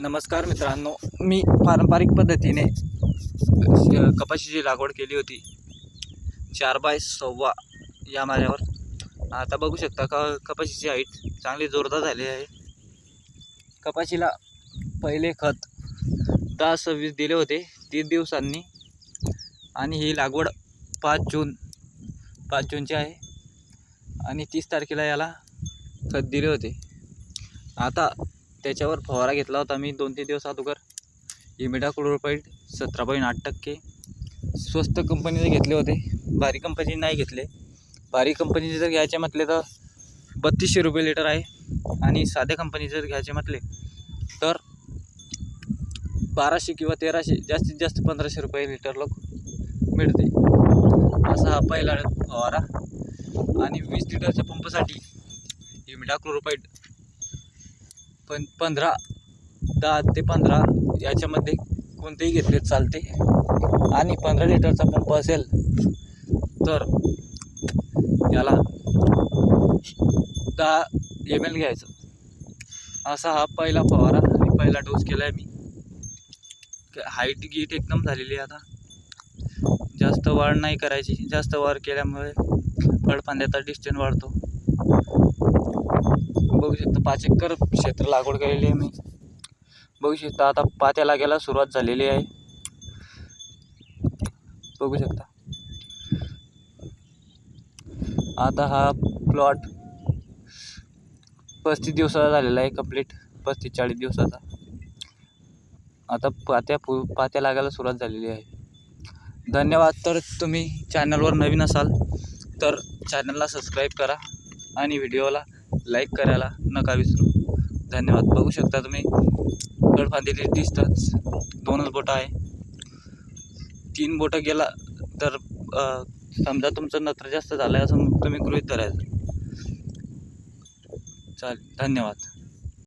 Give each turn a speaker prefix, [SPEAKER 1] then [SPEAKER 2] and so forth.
[SPEAKER 1] नमस्कार मित्रांनो. मी पारंपरिक पद्धतीने कपाशीची लागवड केली होती. चार बाय सव्वा या माऱ्यावर. आता बघू शकता का कपाशीची हाईट चांगली जोरदार झाली आहे. कपाशीला पहिले खत दहा सव्वीस दिले होते तीस दिवसांनी. आणि ही लागवड पाच जून पाच जूनची आहे. आणि तीस तारखेला याला खत दिले होते. आता त्याच्यावर फवारा घेतला होता मी दोन तीन दिवस अगोदर. इमिडा क्लोरोपाईड सतरा पॉईंट आठ टक्के. स्वस्त कंपनीचे घेतले होते. भारी कंपनी नाही घेतले. भारी कंपनीचे जर घ्यायचे म्हटले तर बत्तीसशे रुपये लिटर आहे. आणि साध्या कंपनीचे जर घ्यायचे म्हटले तर बाराशे किंवा तेराशे जास्तीत जास्त पंधराशे रुपये लिटर लोक मिळते. असा हा पहिला फवारा. आणि वीस लिटरच्या पंपासाठी इमिडा क्लोरोपाईड पण पंधरा दहा ते पंधरा याच्यामध्ये कोणतेही घेतले चालते. आणि पंधरा लिटरचा पंप असेल तर याला दहा एम एल घ्यायचं. असा हा पहिला फवारा आणि पहिला डोस केला आहे मी. हाईट गीट एकदम झालेली आहे आता. जास्त वाढ नाही करायची. जास्त वाढ केल्यामुळे फळफांद्याचा डिस्टन्स वाढतो. बघू शकता पाच एकर क्षेत्र लागवड केलेली आहे मी. बघू शकता आता पात्या लागायला सुरुवात झालेली आहे. बघू शकता. आता हा प्लॉट पस्तीस दिवसाचा झालेला आहे कंप्लीट पस्तीस चाळीस दिवसाचा. आता पात्या फु पात्या लागायला सुरुवात झालेली आहे. धन्यवाद तर तुम्ही चॅनलवर नवीन असाल तर चॅनलला सबस्क्राईब करा आणि व्हिडिओला लाईक करायला नका विसरू. धन्यवाद. बघू शकता तुम्ही गडफांदिली डिस्टन्स दोनच बोटं आहे. तीन बोटं गेला तर समजा तुमचं नत्र जास्त झालं आहे असं तुम्ही गृहित धरायचं. चालेल. धन्यवाद.